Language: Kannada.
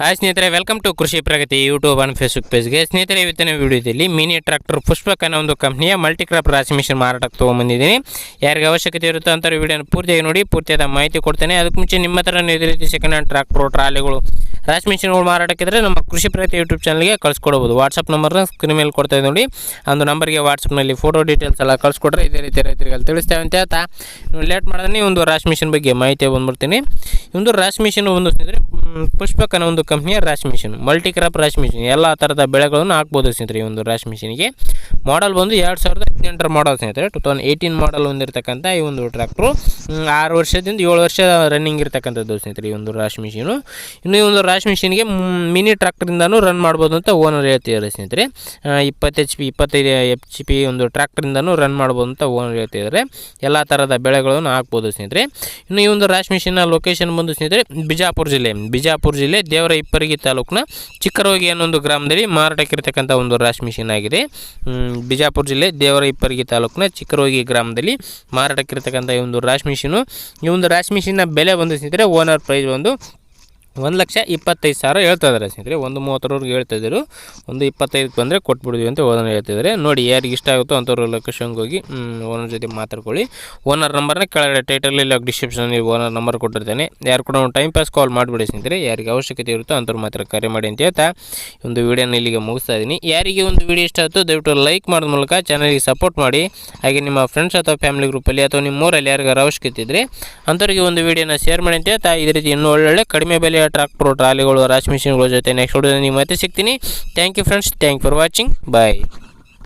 ಹಾಯ್ ಸ್ನೇಹಿತರೆ welcome to Krishi Pragati YouTube and Facebook ಪೇಜ್ಗೆ ಸ್ನೇಹಿತರೆ, ಇವತ್ತಿನ ವಿಡಿಯೋದಲ್ಲಿ ಮಿನಿ ಟ್ರಾಕ್ಟರ್ ಪುಷ್ಪಕ್ ಅನ್ನೋ ಒಂದು ಕಂಪ್ನಿಯ ಮಲ್ಟಿಕ್ರಾಪ್ ರಾಶಿ ಮಿಷನ್ ಮಾರಾಟಕ್ಕೆ ತೊಗೊಂಬಂದಿದ್ದೀನಿ. ಯಾರಿಗೆ ಅವಶ್ಯಕತೆ ಇರುತ್ತೋ ಅಂತ ವಿಡಿಯೋನ ಪೂರ್ತಿಯಾಗಿ ನೋಡಿ, ಪೂರ್ತಿಯಾದ ಮಾಹಿತಿ ಕೊಡ್ತೇನೆ. ಅದಕ್ಕೆ ಮುಂಚೆ ನಿಮ್ಮ ಹತ್ರ ಇದೇ ರೀತಿ ಸೆಕೆಂಡ್ ಹ್ಯಾಂಡ್ ಟ್ರಾಕ್ಟರ್ ಟ್ರಾಲಿಗಳು, ರಾಶಿ ಮಿಷನ್ಗಳು ಮಾರಾಟಕ್ಕಿದ್ರೆ ನಮ್ಮ ಕೃಷಿ ಪ್ರಗತಿ ಯೂಟ್ಯೂಬ್ ಚಾನಲ್ಗೆ ಕಳಿಸ್ಕೊಡ್ಬೋದು. ವಾಟ್ಸಪ್ ನಂಬರ್ನ ಸ್ಕ್ರೀನ್ ಮೇಲೆ ಕೊಡ್ತಾ ನೋಡಿ. ಒಂದು ನಂಬರ್ಗೆ ವಾಟ್ಸಪ್ನಲ್ಲಿ ಫೋಟೋ ಡೀಟೇಲ್ಸ್ ಎಲ್ಲ ಕಳಿಸ್ಕೊಟ್ರೆ ಇದೇ ರೀತಿ ರೈತರಿಗೆ ಅಲ್ಲಿ ತಿಳಿಸ್ತೇವೆ ಅಂತ ಹೇಳ್ತಾ. ಲೇಟ್ ಮಾಡಿದ್ರೆ ಒಂದು ರಾಶಿ ಮಿಷನ್ ಬಗ್ಗೆ ಮಾಹಿತಿ ಬಂದ್ಬಿಡ್ತೀನಿ. ಒಂದು ರಾಶಿ ಮಿಷನ್ ಒಂದು ಸ್ನೇಹಿತರೆ ಪುಷ್ಪಕ್ ಅನ್ನೋ ಒಂದು ಕಂಪ್ನಿಯ ರಾಶಿ ಮಿಷಿನ್ ಮಲ್ಟಿ ಕ್ರಾಪ್ ರಾಶಿ ಮಿಷಿನ್, ಎಲ್ಲ ಥರದ ಬೆಳೆಗಳನ್ನು ಹಾಕ್ಬೋದು ಸ್ನೇಹಿತರೆ ಈ ಒಂದು ರಾಶಿ ಮಿಷಿನ್ಗೆ. ಮಾಡಲ್ ಬಂದು ಎರಡು ಸಾವಿರದ ಹದಿನೆಂಟರ ಮಾಡಲ್ ಸ್ನೇಹಿತರೆ, ಟು ತೌಸಂಡ್ ಏಯ್ಟೀನ್ ಮಾಡಲ್ ಹೊಂದಿರತಕ್ಕಂಥ ಈ ಒಂದು ಟ್ರ್ಯಾಕ್ಟ್ರು ಆರು ವರ್ಷದಿಂದ ಏಳು ವರ್ಷ ರನ್ನಿಂಗ್ ಇರ್ತಕ್ಕಂಥದ್ದು ಸ್ನೇಹಿತರೆ ಈ ಒಂದು ರಾಶಿ ಮಿಷಿನು. ಇನ್ನು ಈ ಒಂದು ರಾಶಿ ಮಿಷಿನ್ಗೆ ಮಿನಿ ಟ್ರ್ಯಾಕ್ಟ್ರಿಂದನೂ ರನ್ ಮಾಡ್ಬೋದು ಅಂತ ಓನರ್ ಹೇಳ್ತಿದ್ದಾರೆ ಸ್ನೇಹಿತರೆ. ಇಪ್ಪತ್ತು ಎಚ್ ಪಿ ಇಪ್ಪತ್ತೈದು ಎಚ್ ಪಿ ಒಂದು ಟ್ರ್ಯಾಕ್ಟ್ರಿಂದನೂ ರನ್ ಮಾಡ್ಬೋದು ಅಂತ ಓನರ್ ಹೇಳ್ತಿದ್ದಾರೆ. ಎಲ್ಲ ಥರದ ಬೆಳೆಗಳನ್ನು ಹಾಕ್ಬೋದು ಸ್ನೇಹಿತರೆ. ಇನ್ನು ಈ ಒಂದು ರಾಶಿ ಮಿಷಿನ್ನ ಲೊಕೇಶನ್ ಬಂದು ಸ್ನೇಹಿತರೆ, ಬಿಜಾಪುರ ಜಿಲ್ಲೆ ಬಿಜಾಪುರ ಜಿಲ್ಲೆ ದೇವರ ಇಪ್ಪರಿಗಿ ತಾಲೂಕಿನ ಚಿಕ್ಕರೋಗಿ ಅನ್ನೋ ಒಂದು ಗ್ರಾಮದಲ್ಲಿ ಮಾರಾಟಕ್ಕಿರ್ತಕ್ಕಂಥ ಒಂದು ರಾಶಿ ಮಿಷಿನ್ ಆಗಿದೆ. ಬಿಜಾಪುರ ಜಿಲ್ಲೆ ದೇವರ ಇಪ್ಪರಿಗಿ ತಾಲೂಕಿನ ಚಿಕ್ಕರೋಗಿ ಗ್ರಾಮದಲ್ಲಿ ಮಾರಾಟಕ್ಕಿರ್ತಕ್ಕಂಥ ಈ ಒಂದು ರಾಶಿ ಮಿಷಿನು. ಈ ಒಂದು ರಾಶಿ ಮಿಷಿನ ಬೆಲೆ ಬಂದು ಓನರ್ ಪ್ರೈಸ್ ಒಂದು ಒಂದು ಲಕ್ಷ ಇಪ್ಪತ್ತೈದು ಸಾವಿರ ಹೇಳ್ತಾ ಇದ್ದಾರೆ ಸ್ನೇಹಿತರೆ. ಒಂದು ಮೂವತ್ತರವರೆಗೆ ಹೇಳ್ತಾ ಇದ್ದರು ಒಂದು ಇಪ್ಪತ್ತೈದು ಬಂದರೆ ಕೊಟ್ಬಿಡ್ತೀವಿ ಅಂತ ಓನರ್ ಹೇಳ್ತಿದ್ದಾರೆ. ನೋಡಿ, ಯಾರಿಗೆ ಇಷ್ಟ ಆಗುತ್ತೋ ಅಂಥವ್ರ ಲೊಕೇಶನ್ಗೆ ಹೋಗಿ ಓನರ್ ಜೊತೆ ಮಾತಾಡ್ಕೊಳ್ಳಿ. ಓನರ್ ನಂಬರ್ನ ಕೆಳಗಡೆ ಟೈಟಲ್ ಇಲ್ಲ ಡಿಸ್ಕ್ರಿಪ್ಷನಲ್ಲಿ ಓನರ್ ನಂಬರ್ ಕೊಟ್ಟಿರ್ತೇನೆ. ಯಾರು ಕೂಡ ಒಂದು ಟೈಮ್ ಪಾಸ್ ಕಾಲ್ ಮಾಡಿಬಿಡಿ ಸ್ನೇಹಿತರೆ. ಯಾರಿಗೆ ಅವಶ್ಯಕತೆ ಇರುತ್ತೋ ಅಂಥವ್ರು ಮಾತ್ರ ಕರೆ ಮಾಡಿ ಅಂತ ಹೇಳ್ತಾ ಒಂದು ವೀಡಿಯೋನ ಇಲ್ಲಿಗೆ ಮುಗಿಸ್ತಾ ಇದ್ದೀನಿ. ಯಾರಿಗೆ ಒಂದು ವಿಡಿಯೋ ಇಷ್ಟ ಆಯಿತು ದಯವಿಟ್ಟು ಲೈಕ್ ಮಾಡೋದ ಮೂಲಕ ಚಾನಲ್ಗೆ ಸಪೋರ್ಟ್ ಮಾಡಿ. ಹಾಗೆ ನಿಮ್ಮ ಫ್ರೆಂಡ್ಸ್ ಅಥವಾ ಫ್ಯಾಮಿಲಿ ಗ್ರೂಪಲ್ಲಿ ಅಥವಾ ನಿಮ್ಮ ಊರಲ್ಲಿ ಯಾರಿಗಾರು ಅವಶ್ಯಕತೆ ಇದ್ದರೆ ಅಂಥವ್ರಿಗೆ ಒಂದು ವೀಡಿಯೋನ ಶೇರ್ ಮಾಡಿ ಅಂತ ಹೇಳ್ತಾ ಇದೇ ರೀತಿ ಇನ್ನೂ ಒಳ್ಳೊಳ್ಳೆ ಕಡಿಮೆ ಬೆಲೆಯ ಟ್ರಾಕ್ಟರ್ ಟ್ರಾಲಿಗಳು, ರಾಶಿ ಮಿಷಿನ್ಗಳ ಜೊತೆ ನೆಕ್ಸ್ಟ್ ವಿಡಿಯೋದಲ್ಲಿ ಮತ್ತೆ ಸಿಗ್ತೀನಿ. Thank you friends thank for watching bye